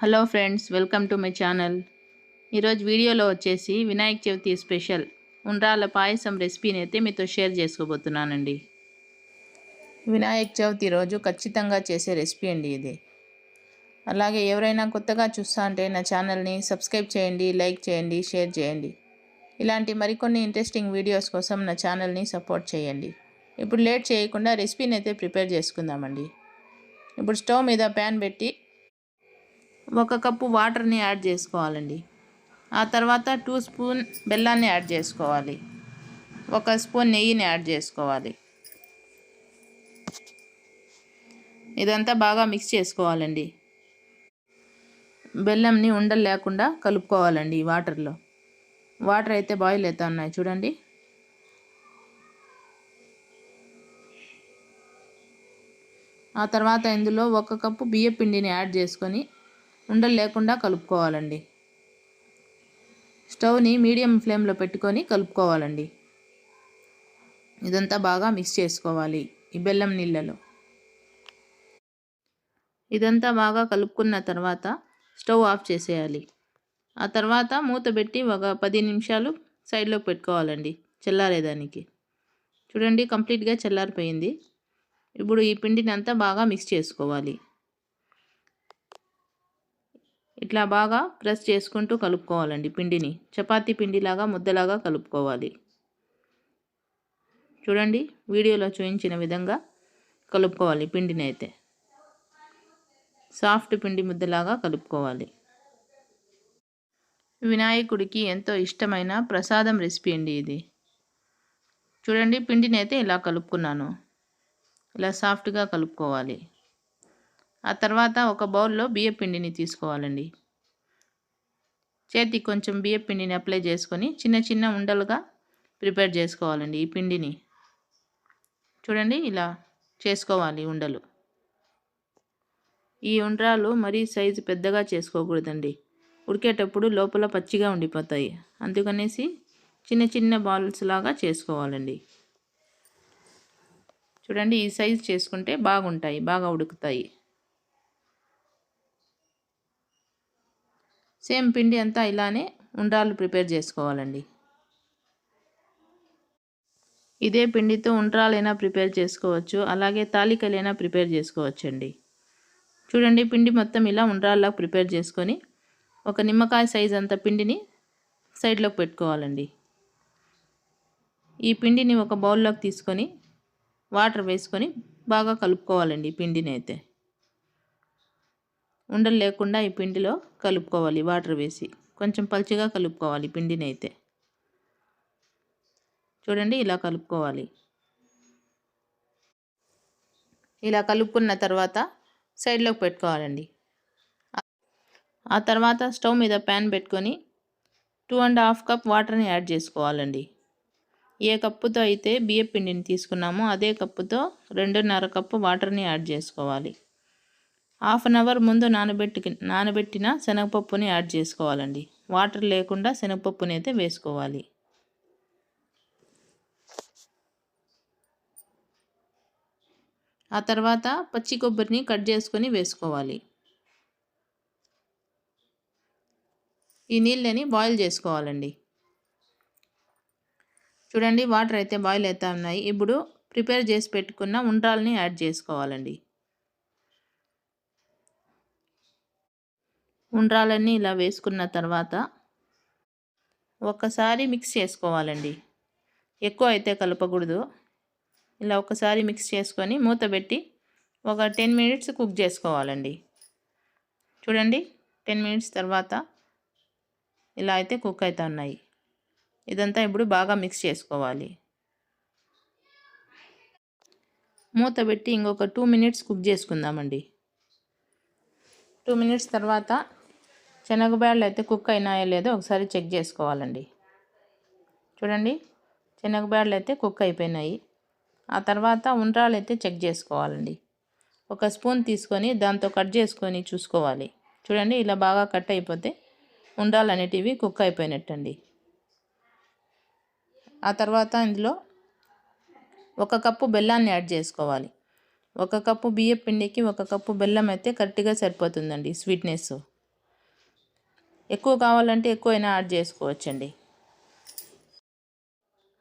Hello friends welcome to my channel. ఈరోజు వీడియోలో వచ్చేసి వినాయక చవితి స్పెషల్ ఉండ్రాల పాయసం రెసిపీని అయితే మీతో షేర్ చేసుకోబోతున్నానండి. వినాయక చవితి రోజు ఖచ్చితంగా చేసే రెసిపీ అండి ఇది. అలాగే ఎవరైనా కొత్తగా చూస్తా అంటే నా ఛానల్ని సబ్స్క్రైబ్ చేయండి లైక్ చేయండి షేర్ చేయండి. ఇలాంటి మరికొన్ని ఇంట్రెస్టింగ్ వీడియోస్ కోసం నా ఛానల్ని సపోర్ట్ చేయండి. ఇప్పుడు లేట్ చేయకుండా రెసిపీని అయితే ప్రిపేర్ చేసుకుందామండి. ఇప్పుడు స్టవ్ మీద ప్యాన్ పెట్టి ఒక కప్పు వాటర్ని యాడ్ చేసుకోవాలండి. ఆ తర్వాత టూ స్పూన్ బెల్లాన్ని యాడ్ చేసుకోవాలి. ఒక స్పూన్ నెయ్యిని యాడ్ చేసుకోవాలి. ఇదంతా బాగా మిక్స్ చేసుకోవాలండి. బెల్లంని ఉండలు లేకుండా కలుపుకోవాలండి వాటర్లో. వాటర్ అయితే బాయిల్ అవుతా ఉన్నాయి చూడండి. ఆ తర్వాత ఇందులో ఒక కప్పు బియ్య పిండిని యాడ్ చేసుకొని ఉండలు లేకుండా కలుపుకోవాలండి. స్టవ్ని మీడియం ఫ్లేమ్లో పెట్టుకొని కలుపుకోవాలండి. ఇదంతా బాగా మిక్స్ చేసుకోవాలి ఈ బెల్లం నీళ్ళలో. ఇదంతా బాగా కలుపుకున్న తర్వాత స్టవ్ ఆఫ్ చేసేయాలి. ఆ తర్వాత మూత పెట్టి ఒక పది నిమిషాలు సైడ్లోకి పెట్టుకోవాలండి చల్లారేదానికి. చూడండి కంప్లీట్గా చల్లారిపోయింది. ఇప్పుడు ఈ పిండిని అంతా బాగా మిక్స్ చేసుకోవాలి. ఇట్లా బాగా ప్రెస్ చేసుకుంటూ కలుపుకోవాలండి పిండిని. చపాతీ పిండిలాగా ముద్దలాగా కలుపుకోవాలి. చూడండి వీడియోలో చూపించిన విధంగా కలుపుకోవాలి పిండిని అయితే. సాఫ్ట్ పిండి ముద్దలాగా కలుపుకోవాలి. వినాయకుడికి ఎంతో ఇష్టమైన ప్రసాదం రెసిపీ అండి ఇది. చూడండి పిండిని అయితే ఇలా కలుపుకున్నాను. ఇలా సాఫ్ట్గా కలుపుకోవాలి. ఆ తర్వాత ఒక బౌల్లో బియ్య పిండిని తీసుకోవాలండి. చేతికి కొంచెం బియ్య పిండిని అప్లై చేసుకొని చిన్న చిన్న ఉండలుగా ప్రిపేర్ చేసుకోవాలండి ఈ పిండిని. చూడండి ఇలా చేసుకోవాలి ఉండలు. ఈ ఉండ్రాలు మరీ సైజు పెద్దగా చేసుకోకూడదండి. ఉడికేటప్పుడు లోపల పచ్చిగా ఉండిపోతాయి. అందుకనేసి చిన్న చిన్న బాల్స్ లాగా చేసుకోవాలండి. చూడండి ఈ సైజు చేసుకుంటే బాగుంటాయి బాగా ఉడుకుతాయి. సేమ్ పిండి అంతా ఇలానే ఉండ్రాలు ప్రిపేర్ చేసుకోవాలండి. ఇదే పిండితో ఉండ్రాలైనా ప్రిపేర్ చేసుకోవచ్చు అలాగే తాలికలైనా ప్రిపేర్ చేసుకోవచ్చండి. చూడండి పిండి మొత్తం ఇలా ఉండ్రాల్లా ప్రిపేర్ చేసుకొని ఒక నిమ్మకాయ సైజ్ అంత పిండిని సైడ్లోకి పెట్టుకోవాలండి. ఈ పిండిని ఒక బౌల్లోకి తీసుకొని వాటర్ వేసుకొని బాగా కలుపుకోవాలండి పిండిని అయితే. ఉండలు లేకుండా ఈ పిండిలో కలుపుకోవాలి వాటర్ వేసి. కొంచెం పలుచగా కలుపుకోవాలి పిండిని అయితే చూడండి ఇలా కలుపుకోవాలి. ఇలా కలుపుకున్న తర్వాత సైడ్లోకి పెట్టుకోవాలండి. ఆ తర్వాత స్టవ్ మీద ప్యాన్ పెట్టుకొని టూ అండ్ హాఫ్ కప్ వాటర్ని యాడ్ చేసుకోవాలండి. ఏ కప్పుతో అయితే బియ్య పిండిని తీసుకున్నామో అదే కప్పుతో రెండున్నర కప్పు వాటర్ని యాడ్ చేసుకోవాలి. హాఫ్ అన్ అవర్ ముందు నానబెట్టి నానబెట్టిన శనగపప్పుని యాడ్ చేసుకోవాలండి. వాటర్ లేకుండా శనగపప్పుని అయితే వేసుకోవాలి. ఆ తర్వాత పచ్చి కొబ్బరిని కట్ చేసుకొని వేసుకోవాలి. ఈ నీళ్ళని బాయిల్ చేసుకోవాలండి. చూడండి వాటర్ అయితే బాయిల్ అవుతా ఉన్నాయి. ఇప్పుడు ప్రిపేర్ చేసి పెట్టుకున్న ఉండ్రాలని యాడ్ చేసుకోవాలండి. ఉండ్రాలన్నీ ఇలా వేసుకున్న తర్వాత ఒకసారి మిక్స్ చేసుకోవాలండి. ఎక్కువ అయితే కలపకూడదు. ఇలా ఒకసారి మిక్స్ చేసుకొని మూత పెట్టి ఒక టెన్ మినిట్స్ కుక్ చేసుకోవాలండి. చూడండి టెన్ మినిట్స్ తర్వాత ఇలా అయితే కుక్ అవుతా ఉన్నాయి. ఇదంతా ఇప్పుడు బాగా మిక్స్ చేసుకోవాలి. మూత పెట్టి ఇంకొక టూ మినిట్స్ కుక్ చేసుకుందామండి. టూ మినిట్స్ తర్వాత శనగబ్యాళ్ళు అయితే కుక్ అయినాయో లేదో ఒకసారి చెక్ చేసుకోవాలండి. చూడండి శనగబ్యాళ్ళు అయితే కుక్ అయిపోయినాయి. ఆ తర్వాత ఉండ్రాలు అయితే చెక్ చేసుకోవాలండి. ఒక స్పూన్ తీసుకొని దాంతో కట్ చేసుకొని చూసుకోవాలి. చూడండి ఇలా బాగా కట్ అయిపోతే ఉండ్రాలు అనేటివి కుక్ అయిపోయినట్టండి. ఆ తర్వాత ఇందులో ఒక కప్పు బెల్లాన్ని యాడ్ చేసుకోవాలి. ఒక కప్పు బియ్య పిండికి ఒక కప్పు బెల్లం అయితే కరెక్ట్గా సరిపోతుందండి స్వీట్నెస్. ఎక్కువ కావాలంటే ఎక్కువైనా యాడ్ చేసుకోవచ్చండి.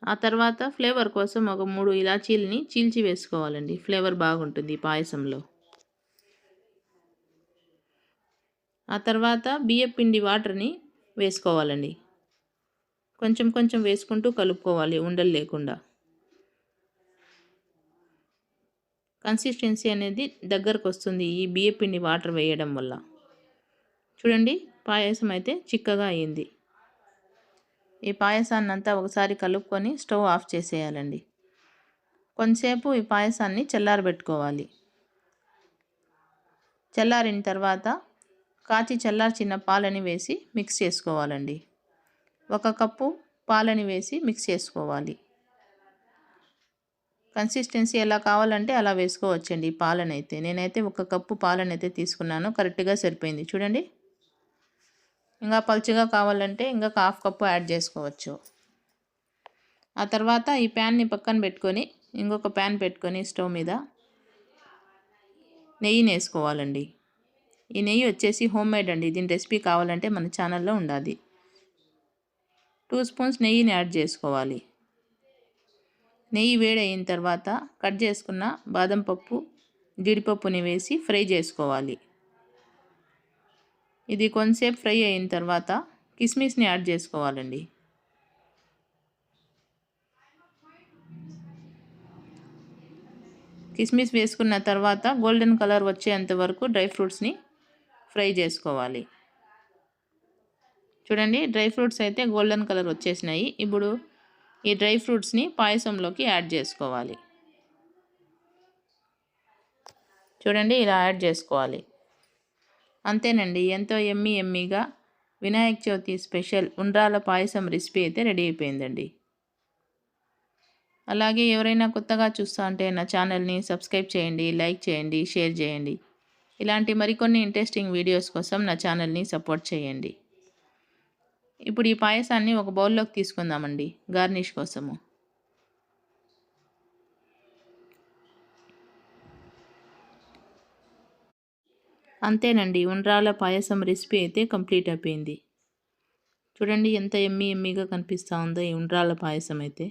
ఆ తర్వాత ఫ్లేవర్ కోసం ఒక మూడు ఇలాచీలని చీల్చి వేసుకోవాలండి. ఫ్లేవర్ బాగుంటుంది పాయసంలో. ఆ తర్వాత బియ్యపిండి వాటర్ని వేసుకోవాలండి. కొంచెం కొంచెం వేసుకుంటూ కలుపుకోవాలి ఉండలు లేకుండా. కన్సిస్టెన్సీ అనేది దగ్గరకు వస్తుంది ఈ బియ్యపిండి వాటర్ వేయడం వల్ల. చూడండి పాయసం అయితే చిక్కగా అయింది. ఈ పాయసాన్ని అంతా ఒకసారి కలుపుకొని స్టవ్ ఆఫ్ చేసేయాలండి. కొంతసేపు ఈ పాయసాన్ని చల్లారబెట్టుకోవాలి. చల్లారిన తర్వాత కాచి చల్లార్చిన పాలని వేసి మిక్స్ చేసుకోవాలండి. ఒక కప్పు పాలని వేసి మిక్స్ చేసుకోవాలి. కన్సిస్టెన్సీ ఎలా కావాలంటే అలా వేసుకోవచ్చండి పాలనైతే. నేనైతే ఒక కప్పు పాలనైతే తీసుకున్నాను. కరెక్ట్గా సరిపోయింది. చూడండి. ఇంకా పలుచగా కావాలంటే ఇంకా హాఫ్ కప్పు యాడ్ చేసుకోవచ్చు. ఆ తర్వాత ఈ ప్యాన్ని పక్కన పెట్టుకొని ఇంకొక ప్యాన్ పెట్టుకొని స్టవ్ మీద నెయ్యిని వేసుకోవాలండి ఈ నెయ్యి వచ్చేసి హోమ్ మేడ్ అండి. దీని రెసిపీ కావాలంటే మన ఛానల్లో ఉండాలి. టూ స్పూన్స్ నెయ్యిని యాడ్ చేసుకోవాలి. నెయ్యి వేడయిన తర్వాత కట్ చేసుకున్న బాదం పప్పు జీడిపప్పుని వేసి ఫ్రై చేసుకోవాలి. ఇది కొంతసేపు ఫ్రై అయిన తర్వాత కిస్మిస్ని యాడ్ చేసుకోవాలండి. కిస్మిస్ వేసుకున్న తర్వాత గోల్డెన్ కలర్ వచ్చేంత వరకు డ్రై ఫ్రూట్స్ని ఫ్రై చేసుకోవాలి. చూడండి డ్రై ఫ్రూట్స్ అయితే గోల్డెన్ కలర్ వచ్చేసినాయి. ఇప్పుడు ఈ డ్రై ఫ్రూట్స్ని పాయసంలోకి యాడ్ చేసుకోవాలి. చూడండి ఇలా యాడ్ చేసుకోవాలి. అంతేనండి. ఎంతో ఎమ్మి ఎమ్మిగా వినాయక చవితి స్పెషల్ ఉండ్రాల పాయసం రెసిపీ అయితే రెడీ అయిపోయిందండి. అలాగే ఎవరైనా కొత్తగా చూస్తా అంటే నా ఛానల్ని సబ్స్క్రైబ్ చేయండి లైక్ చేయండి షేర్ చేయండి. ఇలాంటి మరికొన్ని ఇంట్రెస్టింగ్ వీడియోస్ కోసం నా ఛానల్ని సపోర్ట్ చేయండి. ఇప్పుడు ఈ పాయసాన్ని ఒక బౌల్లోకి తీసుకుందామండి గార్నిష్ కోసము. అంతేనండి. ఉండ్రాల పాయసం రెసిపీ అయితే కంప్లీట్ అయిపోయింది. చూడండి ఎంత ఎమ్మి ఎమ్మిగా కనిపిస్తూ ఉందో ఈ ఉండ్రాల పాయసం అయితే.